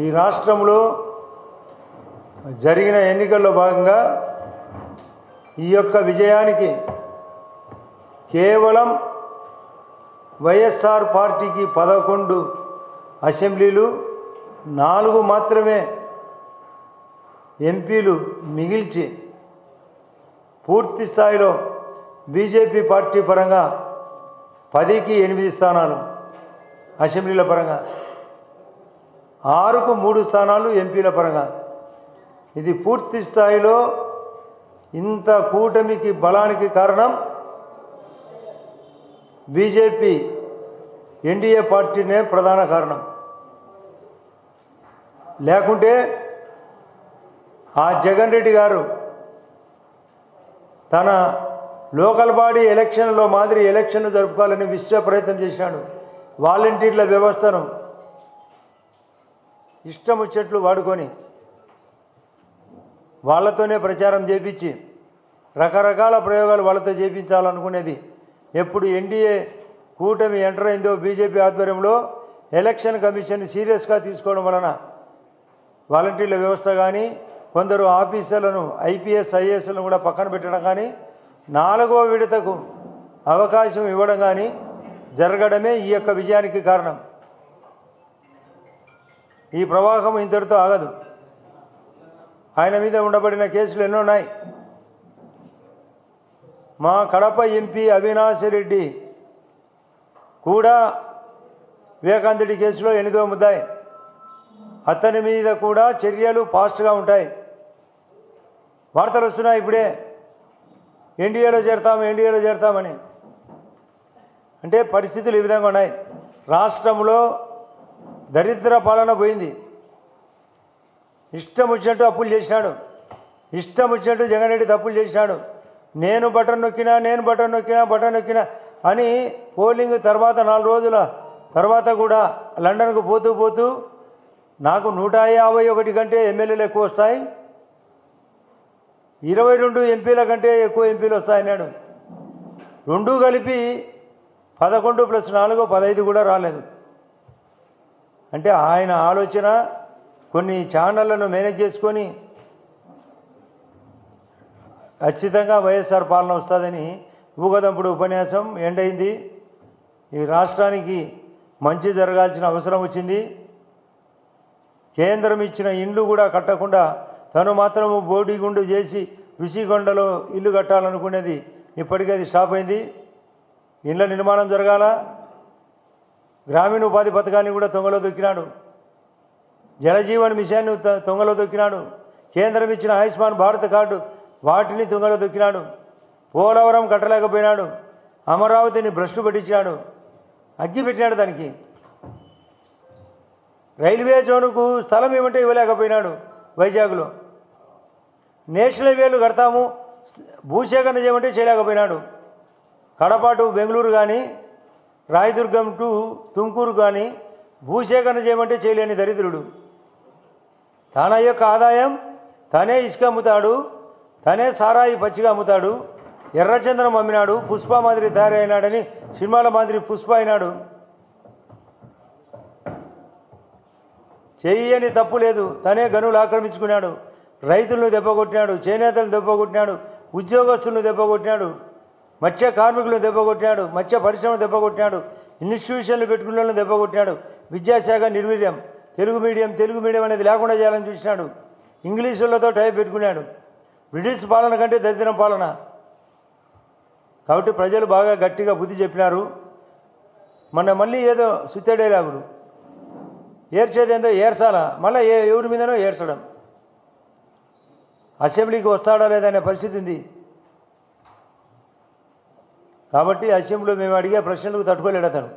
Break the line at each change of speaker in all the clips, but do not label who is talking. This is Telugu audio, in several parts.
ఈ రాష్ట్రంలో జరిగిన ఎన్నికల్లో భాగంగా ఈ యొక్క విజయానికి కేవలం వైఎస్ఆర్ పార్టీకి పదకొండు అసెంబ్లీలు నాలుగు మాత్రమే ఎంపీలు మిగిల్చి పూర్తి స్థాయిలో బీజేపీ పార్టీ పరంగా పదికి ఎనిమిది స్థానాలు అసెంబ్లీల పరంగా ఆరుకు మూడు స్థానాలు ఎంపీల పరంగా. ఇది పూర్తి స్థాయిలో ఇంత కూటమికి బలానికి కారణం బీజేపీ ఎన్డీఏ పార్టీనే ప్రధాన కారణం. లేకుంటే ఆ జగన్ రెడ్డి గారు తన లోకల్ బాడీ ఎలక్షన్లో మాదిరి ఎలక్షన్లు జరుపుకోవాలని విశ్వ ప్రయత్నం చేశాడు. వాలంటీర్ల వ్యవస్థను ఇష్టం వచ్చేట్లు వాడుకొని వాళ్ళతోనే ప్రచారం చేపించి రకరకాల ప్రయోగాలు వాళ్ళతో చేపించాలనుకునేది. ఎప్పుడు ఎన్డీఏ కూటమి ఎంటర్ అయిందో బీజేపీ ఆధ్వర్యంలో ఎలక్షన్ కమిషన్ సీరియస్గా తీసుకోవడం వలన వాలంటీర్ల వ్యవస్థ కానీ కొందరు ఆఫీసర్లను ఐపీఎస్ ఐఏఎస్లను కూడా పక్కన పెట్టడం కానీ నాలుగో విడతకు అవకాశం ఇవ్వడం కానీ జరగడమే ఈ యొక్క విజయానికి కారణం. ఈ ప్రవాహం ఇంతటితో ఆగదు. ఆయన మీద ఉండబడిన కేసులు ఎన్నో ఉన్నాయి. మా కడప ఎంపీ అవినాష్ రెడ్డి కూడా వివేకాంతుడి కేసులో ఎనిమిదో ముద్దాయి. అతని మీద కూడా చర్యలు ఫాస్ట్గా ఉంటాయి. వార్తలు వస్తున్నాయి ఇప్పుడే. ఎన్డీఏలో చేరతాం ఎన్డీఏలో చేరతామని. అంటే పరిస్థితులు ఈ విధంగా ఉన్నాయి. రాష్ట్రంలో దరిద్ర పాలన పోయింది. ఇష్టం వచ్చినట్టు అప్పులు చేసినాడు ఇష్టం వచ్చినట్టు జగన్ రెడ్డి తప్పులు చేసినాడు నేను బటన్ నొక్కినా నేను బటన్ నొక్కినా బటన్ నొక్కినా అని పోలింగ్ తర్వాత నాలుగు రోజుల తర్వాత కూడా లండన్కు పోతూ పోతూ నాకు నూట యాభై ఒకటి కంటే ఎమ్మెల్యేలు ఎక్కువ వస్తాయి. ఇరవై రెండు ఎంపీల కంటే ఎక్కువ ఎంపీలు వస్తాయన్నాడు రెండు కలిపి పదకొండు ప్లస్ నాలుగు పదహైదు కూడా రాలేదు. అంటే ఆయన ఆలోచన కొన్ని ఛానళ్ళను మేనేజ్ చేసుకొని ఖచ్చితంగా వైఎస్ఆర్ పాలన వస్తుందని ఊగదంపుడు ఉపన్యాసం ఎండైంది. ఈ రాష్ట్రానికి మంచి జరగాల్సిన అవసరం వచ్చింది. కేంద్రం ఇచ్చిన ఇండ్లు కూడా కట్టకుండా తను మాత్రము బోడిగుండు చేసి విసిగొండలో ఇల్లు కట్టాలనుకునేది ఇప్పటికీ అది స్టాప్ అయింది. ఇండ్ల నిర్మాణం జరగాల? గ్రామీణ ఉపాధి పథకాన్ని కూడా తొంగలో దొక్కినాడు. జలజీవన్ మిషన్ను తొంగలో దొక్కినాడు. కేంద్రం ఇచ్చిన ఆయుష్మాన్ భారత్ కార్డు వాటిని తొంగలో దొక్కినాడు. పోలవరం కట్టలేకపోయినాడు. అమరావతిని భ్రష్టు పట్టించినాడు. అగ్గి పెట్టినాడు దానికి. రైల్వే జోనుకు స్థలం ఏమంటే ఇవ్వలేకపోయినాడు వైజాగ్లో. నేషనల్ హైవేలు కడతాము భూసేకరణ చేయమంటే చేయలేకపోయినాడు. కడపాటు బెంగళూరు కానీ రాయదుర్గం టు తుమ్కూరు కానీ భూసేకరణ చేయమంటే చేయలేని దరిద్రుడు. తన యొక్క ఆదాయం తనే ఇసుక అమ్ముతాడు తనే సారాయి పచ్చిగా అమ్ముతాడు ఎర్రచంద్రం అమ్మినాడు పుష్ప మాదిరి తయారైనాడని సినిమాల మాదిరి పుష్ప అయినాడు. చేయని తప్పు లేదు. తనే గనులు ఆక్రమించుకున్నాడు. రైతులను దెబ్బకొట్టినాడు చేనేతలను దెబ్బకొట్టినాడు ఉద్యోగస్తులను దెబ్బకొట్టినాడు మత్స్య కార్మికులను దెబ్బకొట్టినాడు మత్స్య పరిశ్రమ దెబ్బకొట్టినాడు ఇన్స్టిట్యూషన్లు పెట్టుకున్న వాళ్ళని దెబ్బకొట్టినాడు విద్యాశాఖ నిర్వీర్యం తెలుగు మీడియం తెలుగు మీడియం అనేది లేకుండా చేయాలని చూసినాడు. ఇంగ్లీషులతో టైప్ పెట్టుకున్నాడు. బ్రిటిష్ పాలన కంటే దరిద్రం పాలన. కాబట్టి ప్రజలు బాగా గట్టిగా బుద్ధి చెప్పినారు. మొన్న మళ్ళీ ఏదో సుత్తడేలాగుడు ఏర్చేదేందో ఏర్చాల మళ్ళీ ఏ ఎవరి మీదనో ఏర్చడం అసెంబ్లీకి వస్తాడా లేదనే పరిస్థితి ఉంది. కాబట్టి అసెంబ్లీలో మేము అడిగే ప్రశ్నలకు తట్టుకోలేడు అతను.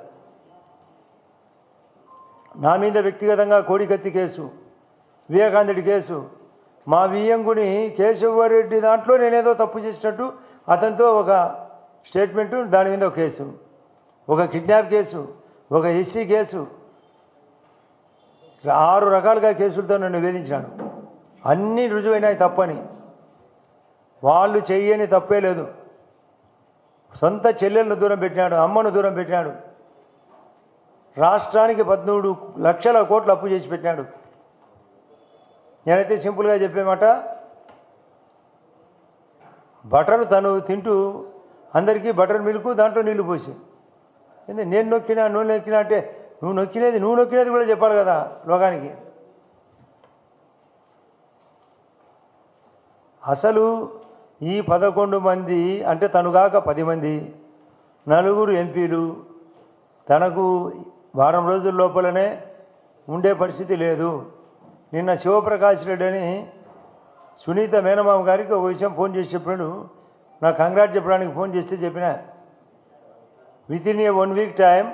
నా మీద వ్యక్తిగతంగా కోడికత్తి కేసు వివేకాందుడి కేసు మా వియ్యంగుని కేశవరెడ్డి దాంట్లో నేనేదో తప్పు చేసినట్టు అతనితో ఒక స్టేట్మెంటు దాని మీద ఒక కేసు ఒక కిడ్నాప్ కేసు ఒక ఎస్సీ కేసు ఆరు రకాలుగా కేసులతో నన్ను వేధించాడు అన్నీ రుజువైనాయి తప్పని. వాళ్ళు చెయ్యని తప్పే లేదు. సొంత చెల్లెలను దూరం పెట్టినాడు అమ్మను దూరం పెట్టినాడు. రాష్ట్రానికి పద్మూడు లక్షల కోట్లు అప్పు చేసి పెట్టినాడు. నేనైతే సింపుల్గా చెప్పేమాట బటర్ తను తింటూ అందరికీ బటర్ మిల్క్ దాంట్లో నీళ్ళు పోసి. ఎందుకంటే నేను నొక్కినా నువ్వు నొక్కినా అంటే నువ్వు నొక్కినది నువ్వు నొక్కినది కూడా చెప్పాలి కదా లోకానికి. అసలు ఈ పదకొండు మంది అంటే తనుగాక పది మంది నలుగురు ఎంపీలు తనకు వారం రోజుల లోపలనే ఉండే పరిస్థితి లేదు. నిన్న శివప్రకాష్ రెడ్డి అని సునీత మేనమామ గారికి ఒక విషయం ఫోన్ చేసి చెప్పాడు. నా కంగ్రాట్ చెప్పడానికి ఫోన్ చేస్తే చెప్పిన with in a one week time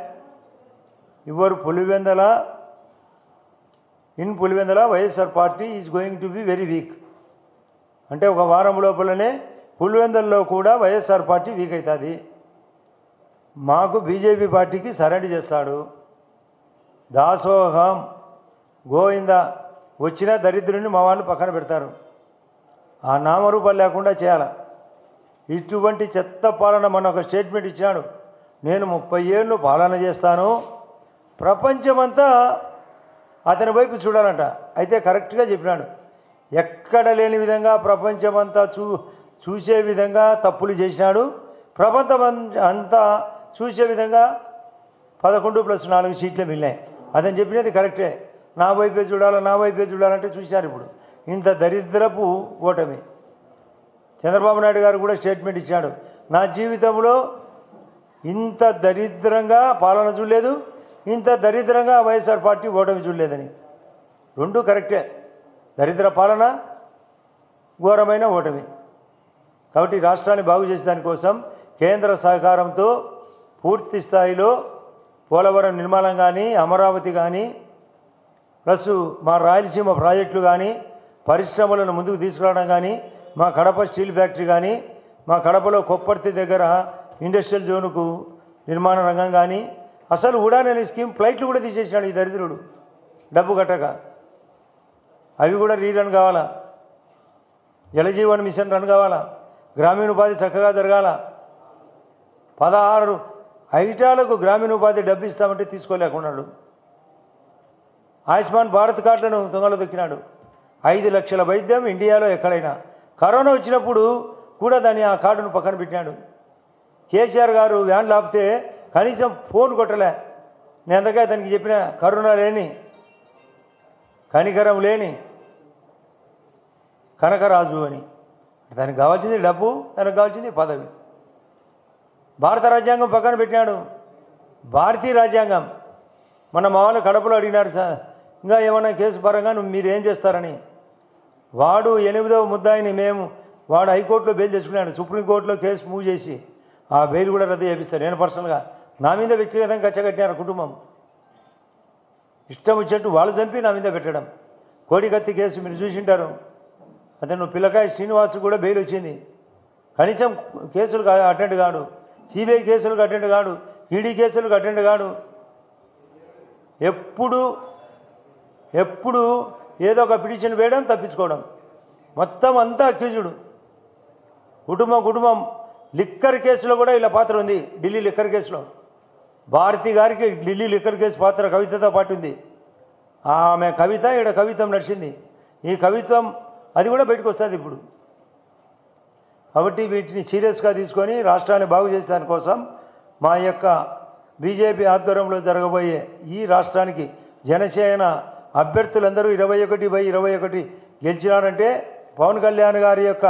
your Pulivendula in Pulivendula YSR party is going to be very weak అంటే ఒక వారం లోపలనే పులివెందల్లో కూడా వైఎస్ఆర్ పార్టీ వీక్ అవుతుంది మాకు బీజేపీ పార్టీకి సరెండర్ చేస్తాడు. దాసోహం గోవింద వచ్చిన దరిద్రుని మా వాళ్ళు పక్కన పెడతారు. ఆ నామరూపాలు లేకుండా చేయాలి. ఇటువంటి చెత్త పాలన మన ఒక స్టేట్మెంట్ ఇచ్చాడు నేను ముప్పై ఏళ్ళు పాలన చేస్తాను. ప్రపంచమంతా అతని వైపు చూడాలంట. అయితే కరెక్ట్గా చెప్పినాడు. ఎక్కడ లేని విధంగా ప్రపంచమంతా చూ చూసే విధంగా తప్పులు చేసినాడు. ప్రపంచం అం- అంతా చూసే విధంగా పదకొండు ప్లస్ నాలుగు సీట్లు మిగిలినాయి. అతను చెప్పినది కరెక్టే. నా వైపే చూడాలి నా వైపే చూడాలంటే చూశారు ఇప్పుడు. ఇంత దరిద్రపు ఓటమి. చంద్రబాబు నాయుడు గారు కూడా స్టేట్మెంట్ ఇచ్చాడు. నా జీవితంలో ఇంత దరిద్రంగా పాలన చూడలేదు. ఇంత దరిద్రంగా వైఎస్ఆర్ పార్టీ ఓటమి చూడలేదని. రెండు కరెక్టే. దరిద్ర పాలన ఘోరమైన ఓటమి. కాబట్టి రాష్ట్రాన్ని బాగు చేసేదానికోసం కేంద్ర సహకారంతో పూర్తి స్థాయిలో పోలవరం నిర్మాణం కానీ అమరావతి కానీ ప్లస్ మా రాయలసీమ ప్రాజెక్టులు కానీ పరిశ్రమలను ముందుకు తీసుకురావడం కానీ మా కడప స్టీల్ ఫ్యాక్టరీ కానీ మా కడపలో కొప్పర్తి దగ్గర ఇండస్ట్రియల్ జోనుకు నిర్మాణ రంగం కానీ అసలు ఉడానని స్కీమ్ ఫ్లైట్లు కూడా తీసేసినాడు ఈ దరిద్రుడు. డబ్బు కట్టక. అవి కూడా రీరన్ కావాలా? జలజీవన్ మిషన్ రన్ కావాలా? గ్రామీణ ఉపాధి చక్కగా జరగాల? పదహారు ఐటాలకు గ్రామీణ ఉపాధి డబ్బు ఇస్తామంటే తీసుకోలేకున్నాడు. ఆయుష్మాన్ భారత్ కార్డులను దొంగలు దొక్కినాడు. ఐదు లక్షల వైద్యం ఇండియాలో ఎక్కడైనా. కరోనా వచ్చినప్పుడు కూడా దాన్ని ఆ కార్డును పక్కన పెట్టినాడు. కేసీఆర్ గారు వ్యాన్లు ఆపితే కనీసం ఫోన్ కొట్టలే. నేను అందుకే అతనికి చెప్పిన? కరోనా లేని కనికరం లేని కనకరాజు అని. దానికి కావాల్సింది డబ్బు దానికి కావాల్సింది పదవి. భారత రాజ్యాంగం పక్కన పెట్టినాడు. భారతీయ రాజ్యాంగం. మన మామూలు కడపలో అడిగినారు సార్ ఇంకా ఏమన్నా కేసు పరంగా నువ్వు మీరు ఏం చేస్తారని? వాడు ఎనిమిదవ ముద్దాయిని మేము వాడు హైకోర్టులో బెయిల్ చేసుకున్నాడు. సుప్రీంకోర్టులో కేసు మూవ్ చేసి ఆ బెయిల్ కూడా రద్దు చేపిస్తాను నేను పర్సనల్గా నా మీద వ్యక్తిగతంగా కచ్చగట్టినారు కుటుంబం. ఇష్టం వచ్చినట్టు వాళ్ళు చంపి నా మీద పెట్టడం. కోడికత్తి కేసు మీరు చూసింటారు. అతను పిల్లకాయ శ్రీనివాస్ కూడా బెయిల్ వచ్చింది. కనీసం కేసులకు అటెండ్ కాడు. సిబిఐ కేసులకు అటెండ్ కాడు. ఈడీ కేసులకు అటెండ్ కాడు. ఎప్పుడు ఎప్పుడు ఏదో ఒక పిటిషన్ వేయడం తప్పించుకోవడం. మొత్తం అంతా అక్యూజుడు. కుటుంబం కుటుంబం. లిక్కర్ కేసులో కూడా ఇలా పాత్ర ఉంది. ఢిల్లీ లిక్కర్ కేసులో. భారతి గారికి ఢిల్లీ లిక్కర్ కేసు పాత్ర కవితతో పాటు ఉంది. ఆమె కవిత ఈడ కవిత్వం నడిచింది. ఈ కవిత్వం అది కూడా బయటకు వస్తుంది ఇప్పుడు. కాబట్టి వీటిని సీరియస్గా తీసుకొని రాష్ట్రాన్ని బాగు చేసే దానికోసం మా యొక్క బీజేపీ ఆధ్వర్యంలో జరగబోయే ఈ రాష్ట్రానికి జనసేన అభ్యర్థులందరూ ఇరవై ఒకటి బై ఇరవై ఒకటి గెలిచినారంటే పవన్ కళ్యాణ్ గారి యొక్క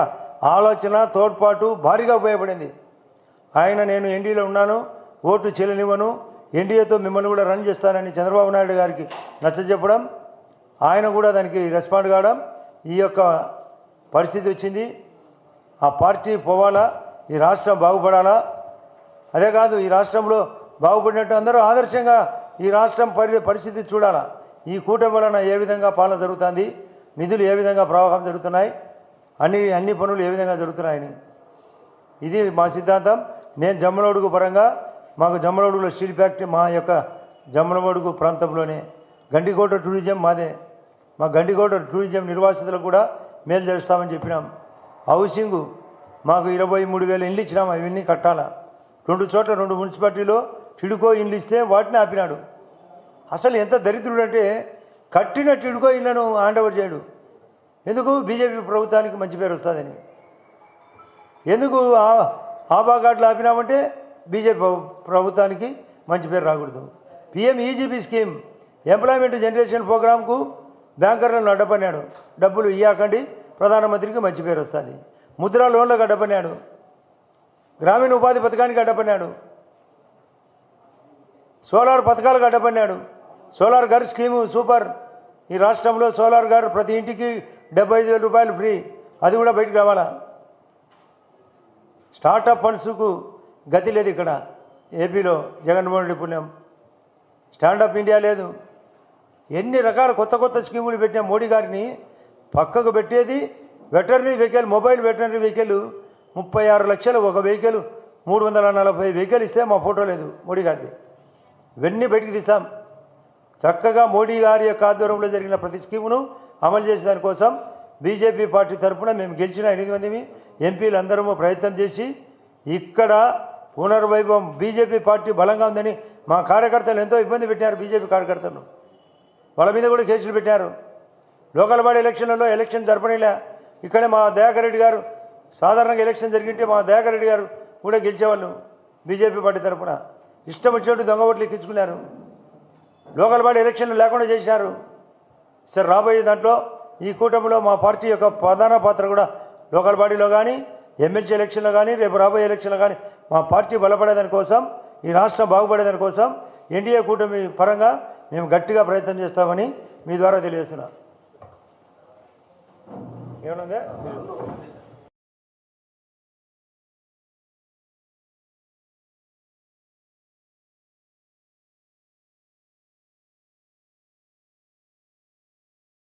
ఆలోచన తోడ్పాటు భారీగా ఉపయోగపడింది. ఆయన నేను ఎన్డీలో ఉన్నాను ఓటు చెల్లనివ్వను ఎన్డీఏతో మిమ్మల్ని కూడా రన్ చేస్తానని చంద్రబాబు నాయుడు గారికి నచ్చజెప్పడం ఆయన కూడా దానికి రెస్పాండ్ కావడం ఈ యొక్క పరిస్థితి వచ్చింది. ఆ పార్టీ పోవాలా? ఈ రాష్ట్రం బాగుపడాలా? అదే కాదు ఈ రాష్ట్రంలో బాగుపడినట్టు అందరూ ఆదర్శంగా ఈ రాష్ట్రం పరి పరిస్థితి చూడాలా? ఈ కూటమి వలన ఏ విధంగా పాలన జరుగుతుంది? నిధులు ఏ విధంగా ప్రవాహం జరుగుతున్నాయి? అన్ని అన్ని పనులు ఏ విధంగా జరుగుతున్నాయని. ఇది మా సిద్ధాంతం. నేను జమ్మలమడుగు పరంగా మాకు జమ్మలమడుగులో స్టీల్ ఫ్యాక్టరీ మా యొక్క జమ్మలమడుగు ప్రాంతంలోనే. గండికోట టూరిజం మాదే. మా గండిగోడ టూరిజం నిర్వాసితులకు కూడా మేలు చేస్తామని చెప్పినాం. హౌసింగ్ మాకు ఇరవై మూడు వేల ఇండ్లు ఇచ్చినాం అవన్నీ కట్టాలా. రెండు చోట్ల రెండు మున్సిపాలిటీలో టిడుకో ఇండ్లు ఇస్తే వాటిని ఆపినాడు. అసలు ఎంత దరిద్రుడు అంటే కట్టిన టిడుకో ఇళ్ళను హ్యాండ్ ఓవర్ చేయడు. ఎందుకు? బీజేపీ ప్రభుత్వానికి మంచి పేరు వస్తుందని. ఎందుకు ఆ- ఆపినామంటే బీజేపీ ప్రభుత్వానికి మంచి పేరు రాకూడదు. PM EGP scheme employment generation ప్రోగ్రాంకు బ్యాంకర్లను అడ్డపన్నాడు డబ్బులు ఇయ్యాకండి ప్రధానమంత్రికి మంచి పేరు వస్తుంది. ముద్రా లోన్లకు అడ్డపన్నాడు గ్రామీణ ఉపాధి పథకానికి అడ్డపన్నాడు సోలార్ పథకాలకు అడ్డపన్నాడు సోలార్ గారు స్కీము సూపర్. ఈ రాష్ట్రంలో సోలార్ గారు ప్రతి ఇంటికి డెబ్బై ఐదు వేల రూపాయలు ఫ్రీ. అది కూడా బయటకు రావాలా? స్టార్టప్ ఫండ్స్కు గతి లేదు ఇక్కడ. ఏపీలో జగన్మోహన్ రెడ్డి పుణ్యం. స్టాండప్ ఇండియా లేదు. ఎన్ని రకాల కొత్త కొత్త స్కీములు పెట్టిన మోడీ గారిని పక్కకు పెట్టేది veterinary vehicle mobile veterinary vehicle ముప్పై ఆరు లక్షలు ఒక వెహికల్ మూడు వందల నలభై వెహికల్ ఇస్తే మా ఫోటో లేదు మోడీ గారిది. ఇవన్నీ బయటికి తీస్తాం. చక్కగా మోడీ గారి యొక్క ఆధ్వర్యంలో జరిగిన ప్రతి స్కీమును అమలు చేసే దానికోసం బీజేపీ పార్టీ తరఫున మేము గెలిచిన ఎనిమిది మంది ఎంపీలు అందరము ప్రయత్నం చేసి ఇక్కడ పునర్వైభవం బీజేపీ పార్టీ బలంగా ఉందని మా కార్యకర్తలు ఎంతో ఇబ్బంది పెట్టారు బీజేపీ కార్యకర్తలు. వాళ్ళ మీద కూడా కేసులు పెట్టారు. లోకల్ బాడీ ఎలక్షన్లలో ఎలక్షన్ జరపనిలే. ఇక్కడే మా దయాకర్ రెడ్డి గారు సాధారణంగా ఎలక్షన్ జరిగింటే మా దయాకర్ రెడ్డి గారు కూడా గెలిచేవాళ్ళు బీజేపీ పార్టీ తరఫున ఇష్టం వచ్చినట్టు దొంగ ఓట్లు ఎక్కించుకున్నారు. లోకల్ బాడీ ఎలక్షన్లు లేకుండా చేశారు. సరే రాబోయే దాంట్లో ఈ కూటమిలో మా పార్టీ యొక్క ప్రధాన పాత్ర కూడా లోకల్ బాడీలో కానీ ఎమ్మెల్సీ ఎలక్షన్లో కానీ రేపు రాబోయే ఎలక్షన్లో కానీ మా పార్టీ బలపడేదాని కోసం ఈ రాష్ట్రం బాగుపడేదాని కోసం ఎన్డీఏ కూటమి పరంగా మేము గట్టిగా ప్రయత్నం చేస్తామని మీ ద్వారా తెలియజేస్తున్నా. ఏమన్నా